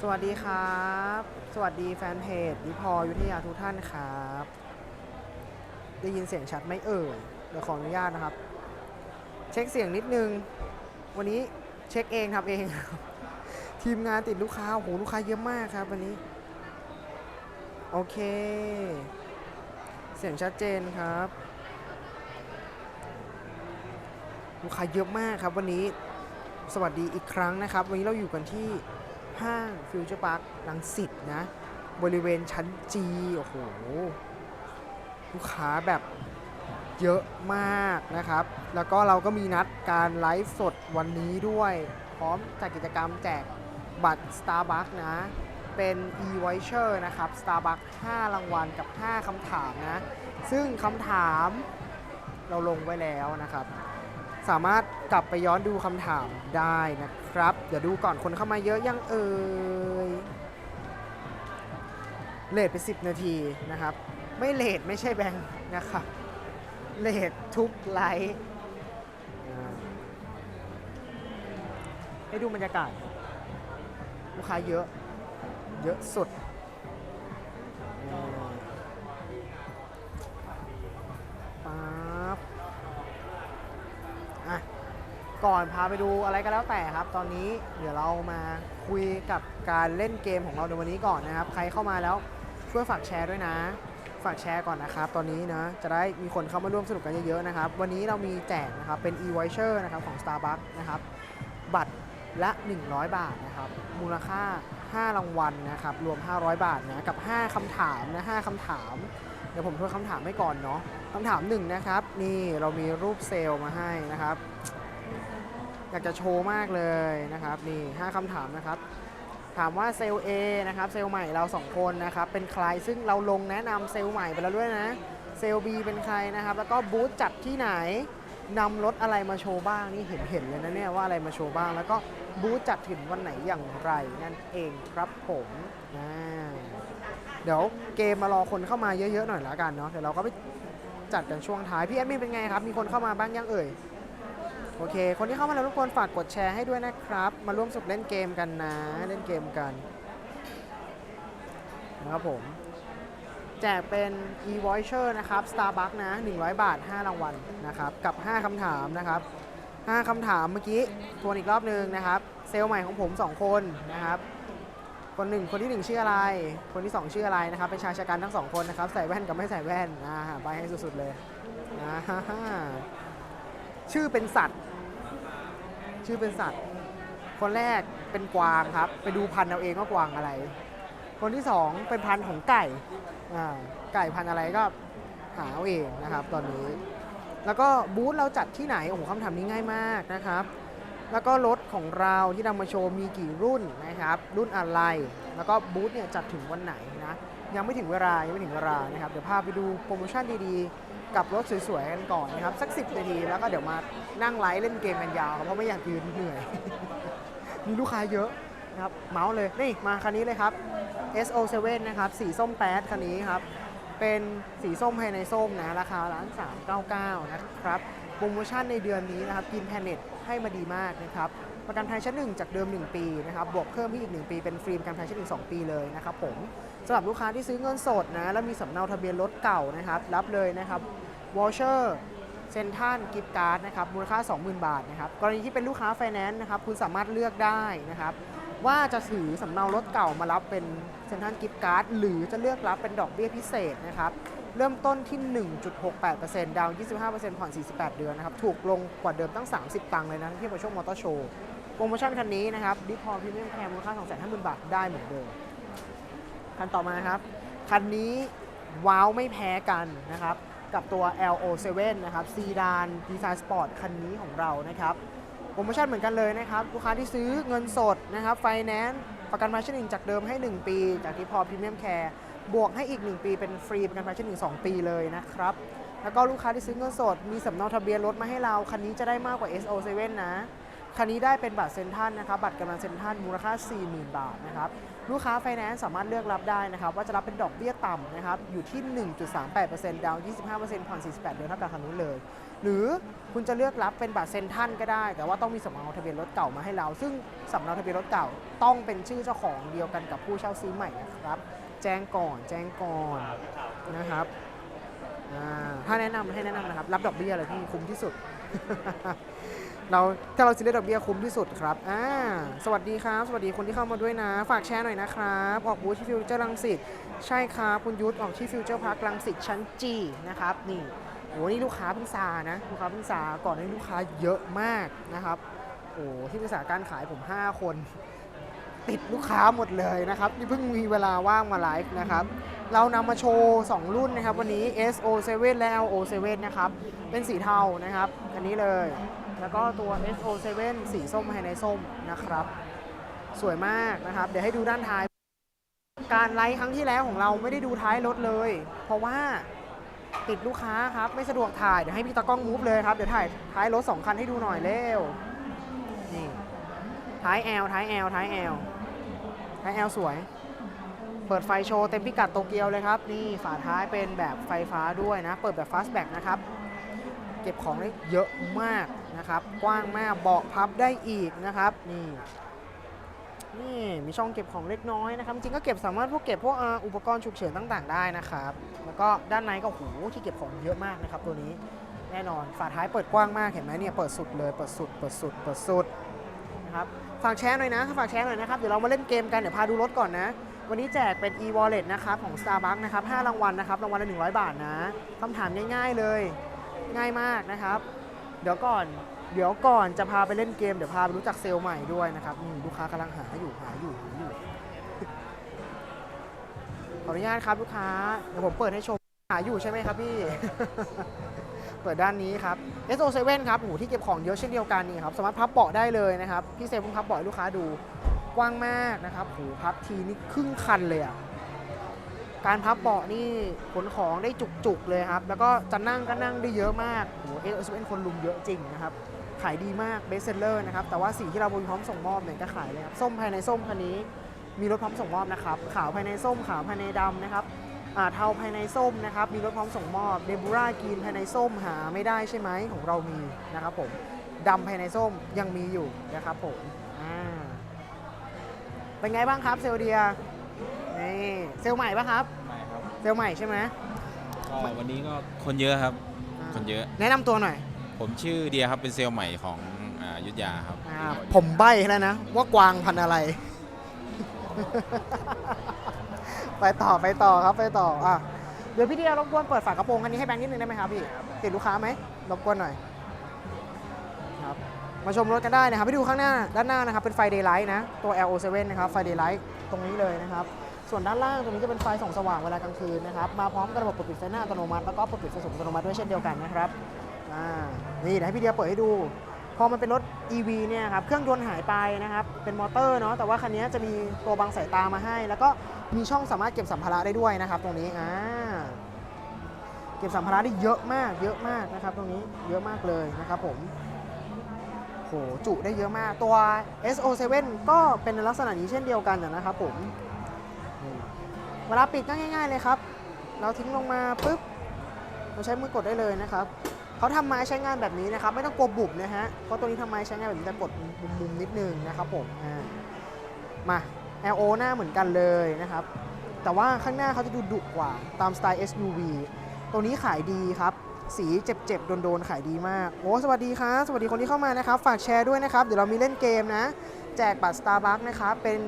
สวัสดีครับ สวัสดีแฟนเพจดิพอยุทธยาทุกท่านครับ ได้ยินเสียงชัดไหมเอ่ยเดี๋ยวขออนุญาตนะครับ เช็คเสียงนิดนึง วันนี้เช็คเองทำเอง ทีมงานติดลูกค้าโอ้โหลูกค้าเยอะมากครับวันนี้ โอเค เสียงชัดเจนครับ ลูกค้าเยอะมากครับวันนี้สวัสดีอีกครั้งนะครับ วันนี้เราอยู่กันที่ ห้างฟิวเจอร์พาร์คลังสิตนะ บริเวณชั้นจีโอ้โห ลูกค้าแบบเยอะมากนะครับ แล้วก็เราก็มีนัดการไลฟ์สดวันนี้ด้วย พร้อมจัดกิจกรรมแจกบัตร Starbucks นะ เป็น e-voucher นะครับ Starbucks 5 รางวัลกับ 5คำถามนะ ซึ่งคำถามเราลงไว้แล้วนะครับ สามารถกลับไปย้อนดูคำถามได้นะครับ เดี๋ยวดูก่อนคนเข้ามาเยอะยังเอ่ยเลทไป 10 นาทีนะครับ ไม่เลทไม่ใช่แบงค์นะครับเลททุกไลฟ์ให้ดูบรรยากาศ ลูกค้าเยอะ เยอะสุด ก่อนพาไปดูอะไรก็แล้วแต่ครับ ตอนนี้เดี๋ยวเรามาคุยกับการเล่นเกมของเราในวันนี้ก่อนนะครับ ใครเข้ามาแล้วช่วยฝากแชร์ด้วยนะ ฝากแชร์ก่อนนะครับ ตอนนี้นะจะได้มีคนเข้ามาร่วมสนุกกันเยอะๆนะครับ วันนี้เรามีแจกนะครับเป็น e-voucher นะครับของ Starbucks นะครับ บัตรละ 100 บาทนะครับ มูลค่า 5 รางวัลนะครับ รวม 500 บาทนะ กับ 5คำถามนะ 5คำถาม เดี๋ยวผมทวนคำถามให้ก่อนเนาะคำถามหนึ่งนะครับ นี่เรามีรูปเซลล์มาให้นะครับ อยากจะโชว์มากเลยนะครับนี่5คำถามนะครับ ถามว่าเซลล์ A นะครับเซลล์ใหม่เรา 2 คนนะครับเป็นใครซึ่งเราลงแนะนำเซลล์ใหม่ไปแล้วด้วยนะเซลล์ B เป็นใครนะครับ แล้วก็บูธจัดที่ไหนนำรถอะไรมาโชว์บ้างนี่เห็นเห็นเลยนะเนี่ยว่าอะไรมาโชว์บ้าง แล้วก็บูธจัดถึงวันไหนอย่างไรนั่นเองครับผมอ่าเดี๋ยวเกมมารอคนเข้ามาเยอะๆหน่อยละกันเนาะเดี๋ยวเราก็ไปจัดกันช่วงท้ายพี่แอดมินเป็นไงครับ มีคนเข้ามาบ้างยังเอ่ย โอเค คนที่เข้ามาแล้วทุกคนฝากกดแชร์ให้ด้วยนะครับ มาร่วมสนุกเล่นเกมกันนะ เล่นเกมกันนะครับผม แจกเป็น e-voucher นะครับ Starbucks นะ 100 บาท 5 รางวัลนะครับ กับ 5 คำถามนะครับ 5 คำถามเมื่อกี้ทวนอีกรอบนึงนะครับ เซลล์ใหม่ของผม 2 คนนะครับคนหนึ่งคนที่1ชื่ออะไร คนที่2ชื่ออะไรนะครับ เป็นชายชะกันทั้งสองคนนะครับ ใส่แว่นกับไม่ใส่แว่นอ่าไปให้สุดๆเลยอ่าฮ่าฮ่าชื่อเป็นสัตว์ ชื่อเป็นสัตว์ คนแรกเป็นกวางครับ ไปดูพันธุ์เอาเองว่ากวางอะไร คนที่สองเป็นพันธุ์ของไก่อ่าไก่พันธุ์อะไรก็หาเอาเองนะครับ ตอนนี้ แล้วก็บูธเราจัดที่ไหนโอ้โหคำถามนี้ง่ายมากนะครับ แล้วก็รถของเราที่นำมาโชว์มีกี่รุ่นนะครับ รุ่นอะไร แล้วก็บูธเนี่ยจัดถึงวันไหนนะยังไม่ถึงเวลายังไม่ถึงเวลานะครับเดี๋ยวพาไปดูโปรโมชั่นดีๆ กับรถสวยๆกันก่อนนะครับ สัก10นาทีแล้วก็เดี๋ยวมานั่งไลฟ์เล่นเกมกันยาวครับเพราะไม่อยากยืนเหนื่อย มีลูกค้าเยอะนะครับเมาส์เลยนี่มาคันนี้เลยครับ SO7 นะครับสีส้มแป๊ดคันนี้ครับเป็นสีส้มภายในส้มนะราคาล้าน399 นะครับโปรโมชั่นในเดือนนี้นะครับกินแพนเน็ตให้มาดีมากนะครับประกันภัยชั้น1จากเดิม 1 ปีนะครับบวกเพิ่มที่อีก 1 ปีเป็นฟรีประกันภัยชั้น1 2ปีเลยนะครับผมสำหรับลูกค้าที่ซื้อเงินสดนะแล้วมีสำเนาทะเบียนรถเก่านะครับรับเลยนะครับ วอลเชอร์เซนทันกิฟต์การ์ดนะครับมูลค่า 20,000 บาทนะครับกรณีที่เป็นลูกค้าไฟแนนซ์นะครับคุณสามารถเลือกได้นะครับว่าจะถือสำเนารถเก่ามารับเป็นเซ็นทรัลกิฟต์การ์ดหรือจะเลือกรับเป็นดอกเบี้ยพิเศษนะครับเริ่มต้นที่ 1.68%ดาวน์25%ผ่อน 48 เดือนนะครับถูกลงกว่าเดิมตั้ง 30 ตังค์เลยนะที่มาช่วงมอเตอร์โชว์โปรโมชั่นคันนี้นะครับดิพอพรีเมียมแคร์มูลค่า 250,000 บาทได้เหมือนเดิมคันต่อมาครับ คันนี้ว้าวไม่แพ้กันนะครับ กับตัว LO7 นะครับซีดานดีไซน์สปอร์ตคันนี้ของเรานะครับโปรโมชั่นเหมือนกันเลยนะครับ ลูกค้าที่ซื้อเงินสดนะครับไฟแนนซ์ประกันภัยชั้นหนึ่งจากเดิมให้ 1 ปี จากที่พอพรีเมียมแคร์บวกให้อีก 1 ปีเป็นฟรีประกันภัยชั้นหนึ่ง2ปีเลยนะครับ แล้วก็ลูกค้าที่ซื้อเงินสด มีสำเนาทะเบียนรถมาให้เรา คันนี้จะได้มากกว่า SO7 นะคันนี้ได้เป็นบัตรเซ็นทรัลนะครับ บัตรกำนันเซ็นทรัลมูลค่า 40,000 บาทนะครับ ลูกค้าไฟแนนซ์สามารถเลือกรับได้นะครับว่าจะรับเป็นดอกเบี้ยต่ำนะครับอยู่ที่ 1.38%ดาวน์25%ผ่อน48 เดือนเท่ากับคันนู้นเลย หรือคุณจะเลือกรับเป็นบัตรเซ็นทรัลก็ได้ แต่ว่าต้องมีสำเนาทะเบียนรถเก่ามาให้เรา ซึ่งสำเนาทะเบียนรถเก่าต้องเป็นชื่อเจ้าของเดียวกันกับผู้เช่าซื้อใหม่นะครับ แจ้งก่อนแจ้งก่อนนะครับอ่าถ้าแนะนำให้แนะนำนะครับ รับดอกเบี้ยเลยที่คุ้มที่สุด เราถ้าเราซื้อได้ดอกเบี้ยคุ้มที่สุดครับอ่าสวัสดีครับ สวัสดีคนที่เข้ามาด้วยนะ ฝากแชร์หน่อยนะครับ ออกบูธที่ฟิวเจอร์ลังสิตใช่ครับคุณยุทธออกที่ฟิวเจอร์พาร์คลังสิตชั้นจีนะครับนี่โอ้นี่ลูกค้าเพิ่งซานะลูกค้าเพิ่งซาก่อนหนานี้ลูกค้าเยอะมากนะครับโอ้ที่ปรึกษาการขายผม 5 คน ติดลูกค้าหมดเลยนะครับนี่เพิ่งมีเวลาว่างมาไลฟ์นะครับเรานำมาโชว์ 2 รุ่นนะครับ วันนี้ SO7 และ LO7 นะครับ เป็นสีเทานะครับ อันนี้เลย แล้วก็ตัว SO7 สีส้มภายในส้มนะครับ สวยมากนะครับ เดี๋ยวให้ดูด้านท้าย การไลฟ์ครั้งที่แล้วของเราไม่ได้ดูท้ายรถเลย เพราะว่าติดลูกค้าครับไม่สะดวกถ่ายเดี๋ยวให้พี่ตากล้องมูฟเลยครับเดี๋ยวถ่ายท้ายรถ2คันให้ดูหน่อยเร็วนี่ท้าย L ท้าย L ท้าย L ท้าย L สวย เปิดไฟโชว์เต็มพิกัดโตเกียวเลยครับ นี่ฝาท้ายเป็นแบบไฟฟ้าด้วยนะ เปิดแบบ fastback นะครับ เก็บของได้เยอะมาก นะครับ กว้างมากเบาะพับได้อีกนะครับ นี่นี่มีช่องเก็บของเล็กน้อยนะครับ จริงก็เก็บสามารถพวกเก็บพวกอุปกรณ์ฉุกเฉินต่างๆ ได้นะครับ แล้วก็ด้านในก็โหที่เก็บของเยอะมากนะครับ ตัวนี้แน่นอนฝาท้ายเปิดกว้างมากเห็นไหมเนี่ยเปิดสุดเลยเปิดสุดเปิดสุดเปิดสุดนะครับฝากแชร์หน่อยนะฝากแชร์หน่อยนะครับเดี๋ยวเรามาเล่นเกมกันเดี๋ยวพาดูรถก่อนนะ วันนี้แจกเป็น e-wallet นะครับของ Starbucks นะครับ5รางวัลนะครับรางวัลละ100 บาทนะคำถามง่ายๆเลย ง่ายมากนะครับ เดี๋ยวก่อน เดี๋ยวก่อนจะพาไปเล่นเกม เดี๋ยวพาไปรู้จักเซลล์ใหม่ด้วยนะครับลูกค้ากำลังหาอยู่หาอยู่หาอยู่ ขออนุญาตครับลูกค้า เดี๋ยวผมเปิดให้ชมหาอยู่ใช่ไหมครับพี่ เปิดด้านนี้ครับ SO7 ครับหูที่เก็บของเยอะเช่นเดียวกันนี่ครับ สามารถพับเบาะได้เลยนะครับ พี่เซฟเพิ่งพับเบาะให้ลูกค้าดู กว้างมากนะครับหูพับทีนี่ครึ่งคันเลยอะ การพับเบาะนี่ขนของได้จุกๆเลยครับ แล้วก็จะนั่งก็นั่งได้เยอะมากโอ้โห SO7 คนลุมเยอะจริงนะครับ ขายดีมากเบสเซลเลอร์นะครับ แต่ว่าสีที่เราบนพร้อมส่งมอบเนี่ยก็ขายเลยครับ ส้มภายในส้มคันนี้ มีรถพร้อมส่งมอบนะครับ ขาวภายในส้มขาวภายในดำนะครับอ่าเทาภายในส้มนะครับ มีรถพร้อมส่งมอบเดบูรากีนภายในส้มหาไม่ได้ใช่ไหมของเรามีนะครับผมดำภายในส้มยังมีอยู่นะครับผมอ่าเป็นไงบ้างครับเซลเดียนี่เซลใหม่ปะครับ ไม่ครับเซลใหม่ใช่ไหมก็วันนี้ก็คนเยอะครับ คนเยอะ แนะนำตัวหน่อยผมชื่อเดียครับเป็นเซลล์ใหม่ของอ่ายุทธยาครับอ่าผมใบ้ให้แล้วนะ ว่ากวางพันธุ์อะไร ไปต่อไปต่อครับไปต่ออะเดี๋ยวพี่เดียรบกวนเปิดฝากระโปรงคันนี้ให้แบงค์นิดนึงได้ไหมครับพี่ติดลูกค้าไหมรบกวนหน่อยครับมาชมรถกันได้นะครับไปดูข้างหน้าด้านหน้านะครับเป็นไฟเดย์ไลท์นะตัว LO7 นะครับไฟเดย์ไลท์ตรงนี้เลยนะครับ ส่วนด้านล่างตรงนี้จะเป็นไฟส่องสว่างเวลากลางคืนนะครับมาพร้อมกับระบบปลดปิดไฟหน้าอัตโนมัติแล้วก็ปลดปิดไฟสูงอัตโนมัติด้วยเช่นเดียวกันนะครับอ่านี่เดี๋ยวให้พี่เดียเปิดให้ดู พอมันเป็นรถ EV เนี่ยครับเครื่องยนต์หายไปนะครับเป็นมอเตอร์เนาะแต่ว่าคันนี้จะมีตัวบังสายตามาให้ แล้วก็มีช่องสามารถเก็บสัมภาระได้ด้วยนะครับ ตรงนี้อ่าเก็บสัมภาระได้เยอะมากเยอะมากนะครับ ตรงนี้เยอะมากเลยนะครับผมโหจุได้เยอะมากตัว SO7 ก็เป็นลักษณะนี้เช่นเดียวกันนะครับผม เวลาปิดก็ง่าย ๆเลยครับ เราทิ้งลงมาปุ๊บ เราใช้มือกดได้เลยนะครับ เขาทำไม้ใช้งานแบบนี้นะครับ ไม่ต้องกลัวบุบนะฮะ เพราะตัวนี้ทำไม้ใช้งานแบบนี้จะกดมุมๆนิดนึงนะครับผม อ่า มา LO หน้าเหมือนกันเลยนะครับ แต่ว่าข้างหน้าเขาจะดูดุกว่าตามสไตล์ SUV ตัวนี้ขายดีครับ สีเจ็บๆ โดนๆ ขายดีมาก โอ้ สวัสดีครับสวัสดีคนที่เข้ามานะครับ ฝากแชร์ด้วยนะครับ เดี๋ยวเรามีเล่นเกมนะ แจกบัตร Starbucks นะครับ เป็น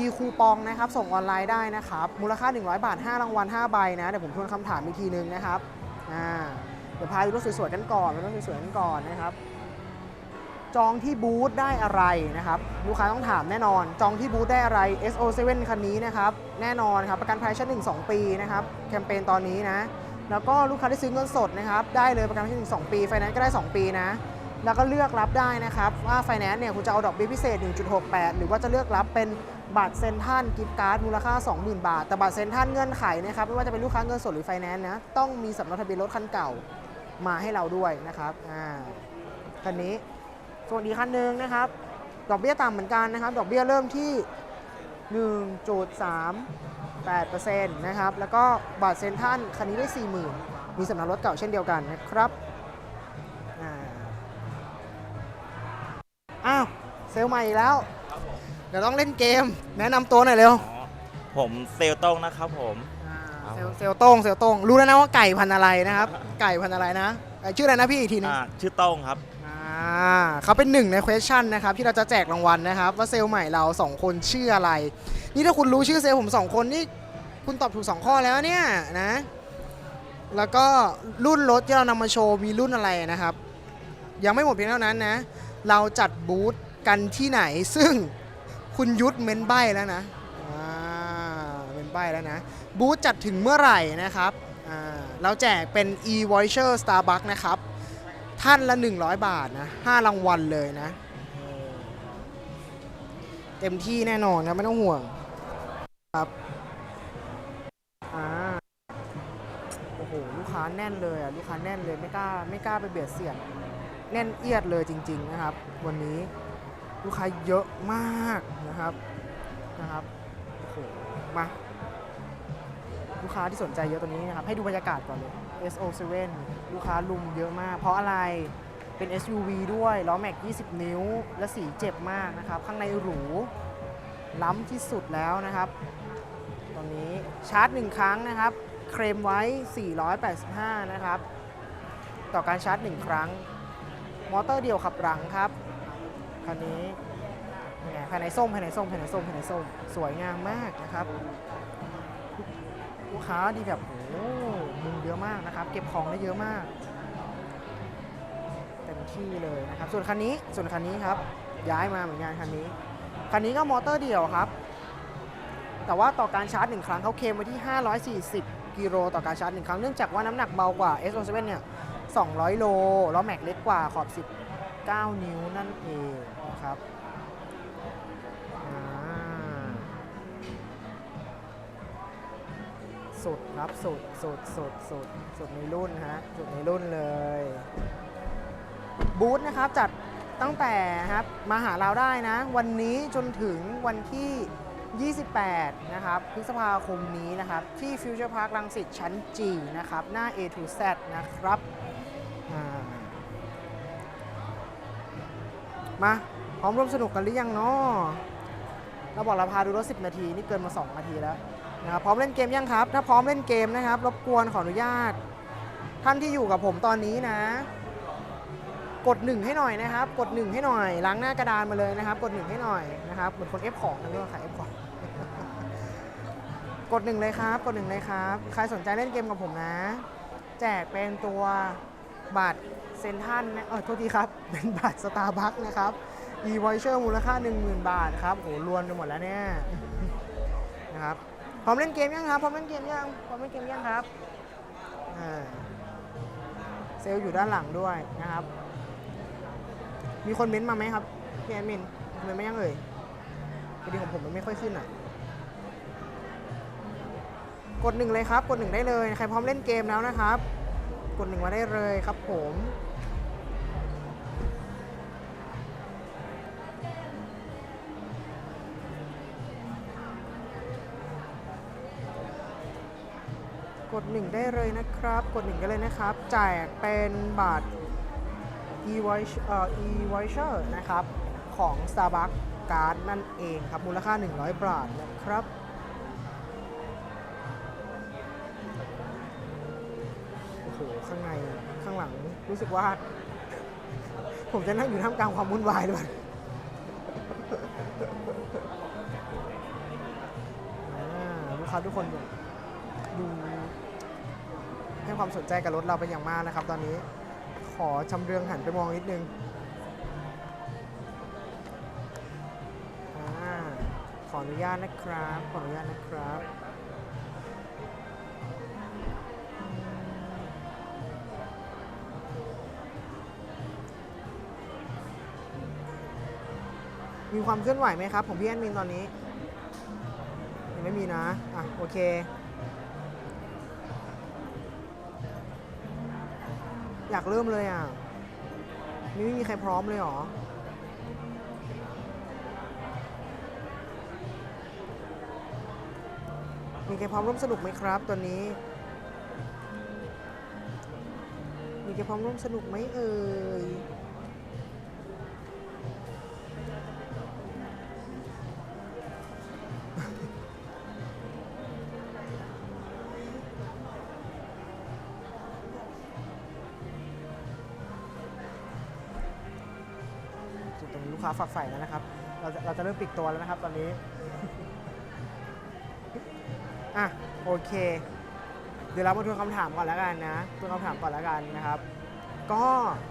e คูปองนะครับส่งออนไลน์ได้นะครับ มูลค่า 100 บาท 5 รางวัล 5 ใบนะ เดี๋ยวผมทวนคำถามอีกทีนึงนะครับอ่าเดี๋ยวพาดูรถสวยๆกันก่อนรถสวยๆกันก่อนนะครับ จองที่บูธได้อะไรนะครับ ลูกค้าต้องถามแน่นอน จองที่บูธได้อะไร SO7 คันนี้นะครับ แน่นอนครับประกันภัยชั้น1 2 ปีนะครับ แคมเปญตอนนี้นะ แล้วก็ลูกค้าที่ซื้อเงินสดนะครับ ได้เลยประกันภัยชั้น1 2 ปี ไฟแนนซ์ก็ได้ 2 ปีนะ แล้วก็เลือกรับได้นะครับ ว่าไฟแนนซ์เนี่ยคุณจะเอาดอกเบี้ยพิเศษ 1.68 หรือว่าจะเลือกรับเป็นบัตรเซ็นทรัลกิฟต์การ์ดมูลค่า 20,000 บาท แต่บัตรเซ็นทรัลเงื่อนไขนะครับไม่ว่าจะเป็นลูกค้าเงินสดหรือไฟแนนซ์นะต้องมีสำเนาทะเบียนรถคันเก่ามาให้เราด้วยนะครับอ่าคันนี้ส่วนอีกคันหนึ่งนะครับ ดอกเบี้ยต่ำเหมือนกันนะครับ ดอกเบี้ยเริ่มที่ 1.38%นะครับแล้วก็บัตรเซ็นทรัลคันนี้ได้ 40,000 มีสำเนักรถเก่าเช่นเดียวกันนะครับ เซลลใหม่อีกแล้วเดี๋ยวต้องเล่นเกม แนะนำตัวหน่อยเร็วอ๋อผมเซลลโต้งนะครับผม อ่าครับเซลลเซลลโต้งเซลลโต้งรู้แล้วนะว่าไก่พันธุ์อะไรนะครับ ไก่พันธุ์อะไรนะเอ่อชื่ออะไรนะพี่อีกทีหนึง อ่า ชื่อโต้งครับ อ่าเขาเป็นหนึ่งใน question นะครับ ที่เราจะแจกรางวัลนะครับ ว่าเซลล์ใหม่เรา 2 คนชื่ออะไร นี่ถ้าคุณรู้ชื่อเซลล์ผม 2 คนนี่คุณตอบถูก 2 ข้อแล้วเนี่ยนะ แล้วก็รุ่นรถที่เรานำมาโชว์มีรุ่นอะไรนะครับ ยังไม่หมดเพียงเท่านั้นนะ เราจัดบูธ กันที่ไหน ซึ่งคุณยุทธเม้นใบแล้วนะอ่าเม้นใบแล้วนะ บูธจัดถึงเมื่อไหร่นะครับอ่าเราแจกเป็น e-voucher Starbucks นะครับ ท่านละ 100 บาทนะ5รางวัลเลยนะ เต็มที่แน่นอนนะไม่ต้องห่วงครับอ่าโอ้โห ลูกค้าแน่นเลยอะ ลูกค้าแน่นเลยไม่กล้าไม่กล้าไปเบียดเสียด แน่นเอียดเลยจริง ๆ นะครับ วันนี้ ลูกค้าเยอะมากนะครับนะครับโอ้โหมาลูกค้าที่สนใจเยอะตัวนี้นะครับ ให้ดูบรรยากาศก่อนเลย SO7 ลูกค้าลุมเยอะมาก เพราะอะไรเป็น SUV ด้วยล้อแม็ก 20 นิ้ว และสีเจ็บมากนะครับ ข้างในหรู ล้ำที่สุดแล้วนะครับตอนนี้ชาร์จ 1 ครั้งนะครับ เคลมไว้ 485 นะครับ ต่อการชาร์จ 1 ครั้ง มอเตอร์เดียวขับหลังครับ คันนี้ยังไงภายในส้มภายในส้มภายในส้มภายในส้มสวยงามมากนะครับลูกค้าดีแบบโอ้มุมเยอะมากนะครับ เก็บของได้เยอะมากเต็มที่เลยนะครับ ส่วนคันนี้ส่วนคันนี้ครับ ย้ายมาเหมือนกันคันนี้ คันนี้ก็มอเตอร์เดี่ยวครับ แต่ว่าต่อการชาร์จหนึ่งครั้งเขาเคลมไว้ที่ 540 กิโลต่อการชาร์จหนึ่งครั้งเนื่องจากว่าน้ำหนักเบากว่า S07 เนี่ย 200 โล แล้วแม็กเล็กกว่าขอบ 19 นิ้วนั่นเอง ครับสุดครับสุดสุดสุดสุดสุดในรุ่นฮะสุดในรุ่นเลยบูธนะครับจัดตั้งแต่ครับมาหาเราได้นะ วันนี้จนถึงวันที่ 28 นะครับพฤษภาคมนี้นะครับ ที่ฟิวเจอร์พาร์คลังสิตชั้น G นะครับ หน้า A to Z นะครับมา พร้อมร่วมสนุกกันหรือยังเนาะเราบอกเราพาดูรถ 10 นาที นี่เกินมา 2 นาทีแล้วนะครับพร้อมเล่นเกมยังครับ ถ้าพร้อมเล่นเกมนะครับ รบกวนขออนุญาต ท่านที่อยู่กับผมตอนนี้นะ กดหนึ่งให้หน่อยนะครับ กดหนึ่งให้หน่อย ล้างหน้ากระดานมาเลยนะครับ กดหนึ่งให้หน่อยนะครับเหมือนคนเอฟของนะเรื่องขายเอฟของกดหนึ่งเลยครับ กดหนึ่งเลยครับ ใครสนใจเล่นเกมกับผมนะ แจกเป็นตัวบัตรเซนทันนะเออโทษทีครับ เป็นบัตรสตาร์บัคนะครับ e v o u c h e r มูลค่า 10,000 บาทครับโหรวนไปหมดแล้วเนี่ยนะครับพร้อมเล่นเกมยังครับพร้อมเล่นเกมยังพร้อมเล่นเกมยังครับเซลล์อยู่ด้านหลังด้วยนะครับ มีคนเม้นต์มาไหมครับพี่แอดมินเม้นต์มายังเอ่ยพอดีของผมมันไม่ค่อยขึ้นอะกดหนึ่งเลยครับ กดหนึ่งได้เลย ใครพร้อมเล่นเกมแล้วนะครับ กดหนึ่งมาได้เลยครับผม ดหนึ่งได้เลยนะครับ กดหนึ่งได้เลยนะครับ แจกเป็นบัตร e-voucher เอ่อ e-voucher นะครับ ของ Starbucks Card นั่นเองครับ มูลค่า 100 บาทนะครับโอ้โหข้างในข้างหลังรู้สึกว่า ผมจะนั่งอยู่ท่ามกลางความวุ่นวายด้วยอ่าลูกค้าทุกคนแบบดูให้ ความสนใจกับรถเราเป็นอย่างมากนะครับ ตอนนี้ขอชำเรืองหันไปมองนิดนึงอขออนุญาตนะครับ ขออนุญาตนะครับมมีความเคลื่อนไหวไหมครับ ของพี่แอนมินตอนนี้ ยังไม่มีนะ อะ โอเค อยากเริ่มเลยอะนี่ไม่มีใครพร้อมเลยหรอ มีใครพร้อมร่วมสนุกไหมครับตอนนี้ มีใครพร้อมร่วมสนุกไหมเอ่ยาฝักใฝ่แล้วนะครับ เราจะเราจะเริ่มปิดตัวแล้วนะครับ ตอนนี้ อะโอเค เดี๋ยวเรามาทวนคำถามก่อนแล้วกันนะทวนคำถามก่อนแล้วกันนะครับ ก็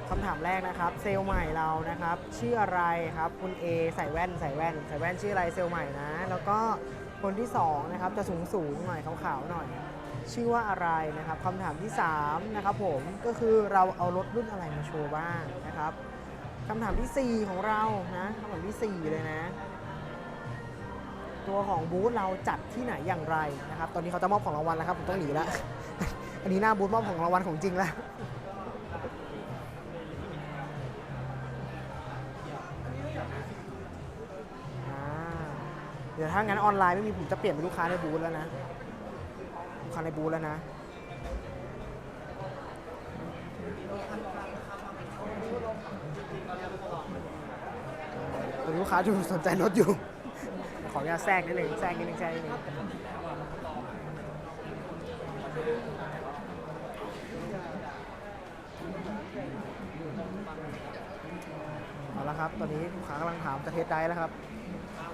คำถามแรกนะครับ เซลล์ใหม่เรานะครับ ชื่ออะไรครับ คุณ A ใส่แว่นใส่แว่นใส่แว่นชื่ออะไรเซลล์ใหม่นะ แล้วก็คนที่สองนะครับจะสูงสูงหน่อยขาวๆหน่อย ชื่อว่าอะไรนะครับคำถามที่สามนะครับผมก็คือเราเอารถรุ่นอะไรมาโชว์บ้างนะครับ คำถามที่สี่ของเรานะคำถามที่สี่เลยนะ ตัวของบูธเราจัดที่ไหนอย่างไรนะครับ ตอนนี้เขาจะมอบของรางวัลแล้วครับ ผมต้องหนีแล้ว อันนี้หน้าบูธมอบของรางวัลของจริงแล้วเดี๋ยวถ้างั้นออนไลน์ไม่มีผมจะเปลี่ยนเป็นลูกค้าในบูธแล้วนะ ลูกค้าในบูธแล้วนะ อนนี้ลูกค้าดูสนใจรถอยู่ ขออนุญาตแทรกนิดนึงแทรกนิดนึงแทรกนิดนึงเอาละครับ ตอนนี้ลูกค้ากำลังถามจะเทสได้แล้วครับ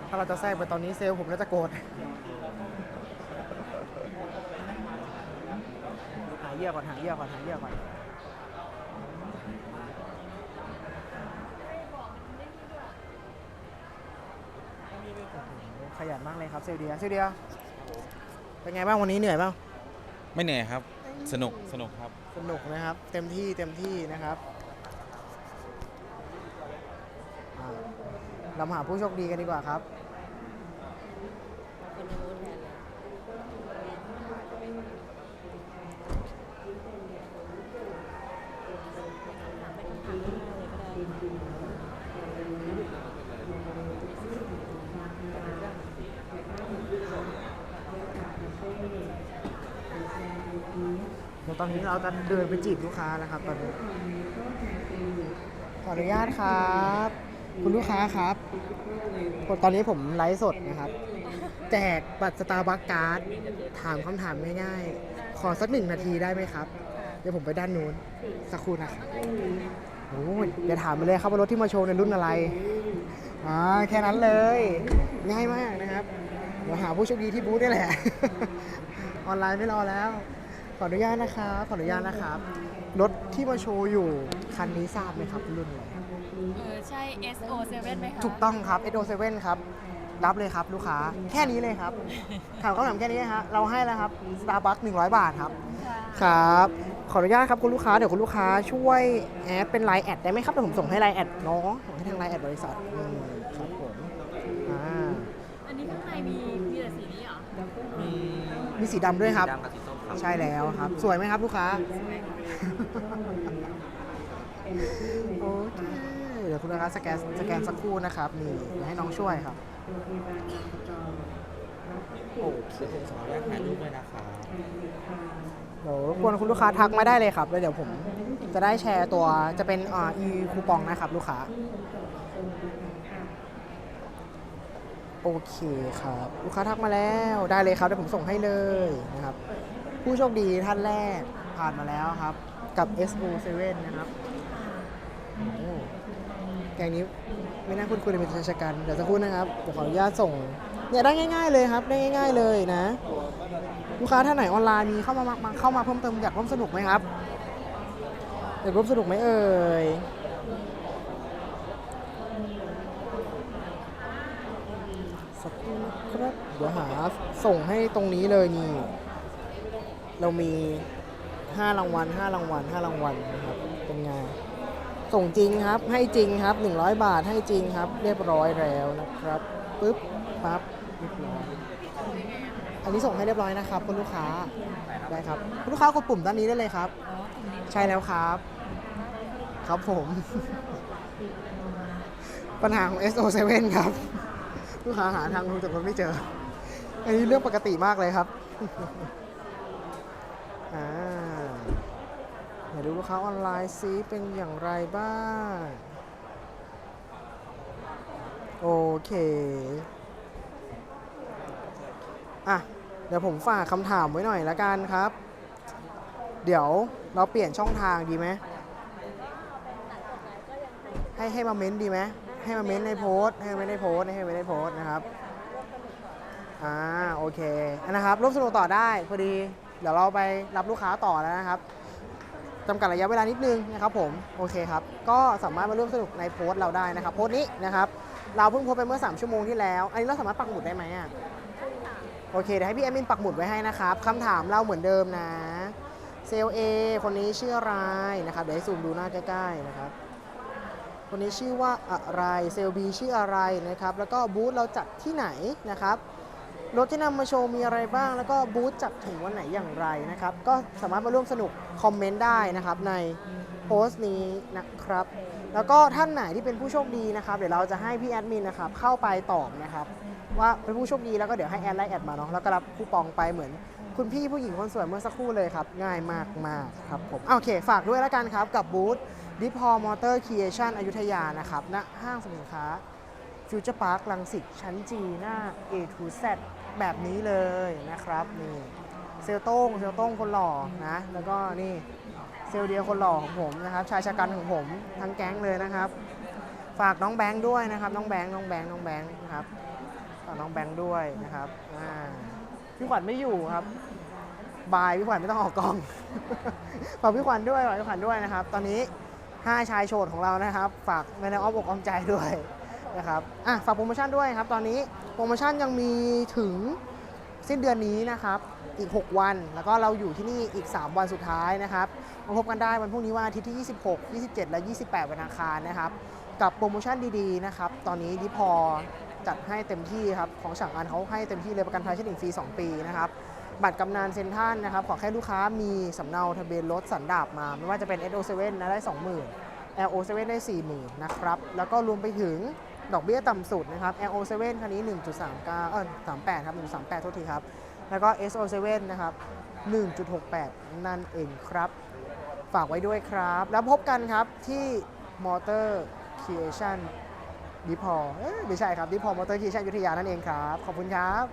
ถ้าเราจะแทรกไปตอนนี้เซลล์ผมน่าจะโกรธหาเยี่ยก่อนหาเยี่ยก่อนหาเยี่ยก่อน ขยันมากเลยครับเซลเดียเซลเดียเป็นไงบ้างวันนี้เหนื่อยบ้างไม่เหนื่อยครับ สนุกสนุกครับ สนุกนะครับ เต็มที่เต็มที่นะครับอ่าเรามาหาผู้โชคดีกันดีกว่าครับ ตอนนี้เราจะเดินไปจีบลูกค้านะครับตอนนี้ขออนุญาตครับ คุณลูกค้าครับตอนนี้ผมไลฟ์สดนะครับ แจกบัตรสตาร์บัคการ์ดถามคำถามง่ายๆ ขอสักหนึ่งนาทีได้ไหมครับ เดี๋ยวผมไปด้านนู้นสักครู่นะครับโอ้ยเดี๋ยวถามไปเลยครับว่ารถที่มาโชว์ในรุ่นอะไรอ่าแค่นั้นเลย ง่ายมากนะครับเดี๋ยวหาผู้โชคดีที่บูธนี่แหละ ออนไลน์ไม่รอแล้ว ขออนุญาตนะครับ ขออนุญาตนะครับ รถที่มาโชว์อยู่คันนี้ทราบไหมครับรุ่นอะไรเออใช่ SO7 ไหมคะถูกต้องครับ SO7 ครับ รับเลยครับลูกค้า แค่นี้เลยครับ ถามคำถามแค่นี้ฮะ เราให้แล้วครับ Starbucks 100 บาทครับค่ะครับ ขออนุญาตครับคุณลูกค้า เดี๋ยวคุณลูกค้าช่วยแอดเป็นไลน์แอดได้ไหมครับ เดี๋ยวผมส่งให้ไลน์แอดเนาะส่งให้ทางไลน์แอดบริษัทอืมครับผม อ่า อันนี้ข้างในมีมีแต่สีนี้เหรอ มีสีดำด้วยครับดำกับสีส้มครับ ใช่แล้วครับ สวยไหมครับลูกค้า โอเค เดี๋ยวคุณลูกค้าสแกนสแกนสักครู่นะครับ นี่เดี๋ยวให้น้องช่วยครับ โอเคขออนุญาตถ่ายรูปด้วยนะครับเดี๋ยวรบกวนคุณลูกค้าทักมาได้เลยครับ แล้วเดี๋ยวผมจะได้แชร์ตัวจะเป็นอ่า e คูปองนะครับลูกค้า โอเคครับ ลูกค้าทักมาแล้วได้เลยครับเดี๋ยวผมส่งให้เลยนะครับ ผู้โชคดีท่านแรกผ่านมาแล้วครับ กับ SO7 นะครับโอ้แกงนี้ไม่น่าคุ้นคุยเป็นราชการเดี๋ยวสักครู่นะครับเดี๋ยวขออนุญาตส่งเนี่ยได้ง่าย ๆ เลยครับ ได้ง่าย ๆ เลยนะ ลูกค้าท่านไหนออนไลน์มีเข้ามามาเข้ามาเพิ่มเติมอยากร่วมสนุกไหมครับอยากร่วมสนุกไหมเอ่ยสักครู่นะครับเดี๋ยวหาส่งให้ตรงนี้เลยนี่ เรามี 5 รางวัล 5 รางวัล 5 รางวัลนะครับเป็นไงส่งจริงครับ ให้จริงครับ 100 บาทให้จริงครับ เรียบร้อยแล้วนะครับปึ๊บปั๊บเรียบร้อยอันนี้ส่งให้เรียบร้อยนะครับคุณลูกค้าได้ครับคุณลูกค้ากดปุ่มด้านนี้ได้เลยครับ ใช่แล้วครับ ครับผม ปัญหาของ SO7 ครับ ลูกค้าหาทางรูแต่มันไม่เจอ อันนี้เรื่องปกติมากเลยครับ อ่าเดี๋ยวดูลูกค้าออนไลน์ซิเป็นอย่างไรบ้าง โอเค อะ เดี๋ยวผมฝากคำถามไว้หน่อยละกันครับ เดี๋ยวเราเปลี่ยนช่องทางดีไหม ให้ให้มาเม้นต์ดีไหม ให้มาเม้นต์ในโพสให้มาเม้นต์ในโพสให้มาเม้นต์ในโพสนะครับ อ่า โอเคนนะครับร่วมสนุกต่อได้พอดี เดี๋ยวเราไปรับลูกค้าต่อแล้วนะครับจำกัดระยะเวลานิดนึงนะครับผมโอเคครับ ก็สามารถมาร่วมสนุกในโพสต์เราได้นะครับ โพสต์นี้นะครับเราเพิ่งโพสไปเมื่อ 3 ชั่วโมงที่แล้ว อันนี้เราสามารถปักหมุดได้ไหมอะโอเคเดี๋ยวให้พี่แอมินปักหมุดไว้ให้นะครับคำถามเราเหมือนเดิมนะเซลเอคนนี้ชื่ออะไรนะครับเดี๋ยวให้ซูมดูหน้าใกล้ๆนะครับ คนนี้ชื่อว่าอะไรเซลบีชื่ออะไรนะครับ แล้วก็บูธเราจัดที่ไหนนะครับ รถที่นำมาโชว์มีอะไรบ้าง แล้วก็บูธจัดถึงวันไหนอย่างไรนะครับ ก็สามารถมาร่วมสนุกคอมเมนต์ได้นะครับในโพสต์นี้นะครับ แล้วก็ท่านไหนที่เป็นผู้โชคดีนะครับ เดี๋ยวเราจะให้พี่แอดมินนะครับเข้าไปตอบนะครับว่าเป็นผู้โชคดีแล้วก็เดี๋ยวให้แอดไลน์แอดมาเนาะแล้วก็รับคูปองไปเหมือน คุณพี่ผู้หญิงคนสวยเมื่อสักครู่เลยครับ ง่ายมากมากครับผมโอเค ฝากด้วยแล้วกันครับ กับบูธดิพอมอเตอร์ครีเอชั่นอยุธยานะครับณห้างสรรพสินค้า ฟิวเจอร์พาร์คลังสิตชั้นจีหน้า A to Z แบบนี้เลยนะครับนี่เซลโต้งเซลโต้งคนหล่อนะแล้วก็นี่เซลเดียคนหล่อของผมนะครับชายชะกันของผมทั้งแก๊งเลยนะครับ ฝากน้องแบงค์ด้วยนะครับ น้องแบงค์น้องแบงค์น้องแบงค์นะครับฝากน้องแบงค์ด้วยนะครับพี่ขวัญไม่อยู่ครับบายพี่ขวัญไม่ต้องออกกองฝากพี่ขวัญด้วยฝากพี่ขวัญด้วยนะครับ ตอนนี้ 5 ชายโฉดของเรานะครับ ฝากไว้ในอ้อมอกอ้อมใจด้วย นะครับอะฝากโปรโมชั่นด้วยครับ ตอนนี้โปรโมชั่นยังมีถึงสิ้นเดือนนี้นะครับ อีก 6 วัน แล้วก็เราอยู่ที่นี่อีก 3 วันสุดท้ายนะครับมาพบกันได้วันพรุ่งนี้วันอาทิตย์ที่ 26 27 และ 28 วันอังคารนะครับ กับโปรโมชั่นดีๆนะครับ ตอนนี้ดิพอจัดให้เต็มที่ครับ ของฉางอันเขาให้เต็มที่เลยประกันภัยชั้นหนึ่งฟรี 2 ปีนะครับ บัตรกำนันเซ็นทรัลนะครับ ขอแค่ลูกค้ามีสำเนาทะเบียนรถสันดาปมา ไม่ว่าจะเป็น SO7 นะได้ 20,000 LO7 ได้ 40,000นะครับ แล้วก็รวมไปถึง ดอกเบี้ยต่ำสุดนะครับ LO7 คันนี้ 1.39 เออ38 ครับ 138 โทษทีครับ แล้วก็ SO7 นะครับ 1.68 นั่นเองครับ ฝากไว้ด้วยครับ แล้วพบกันครับที่ Motor Creation ดิพอเอ้ยไม่ใช่ครับดิพอ Motor Creation ยุทธยานั่นเองครับ ขอบคุณครับ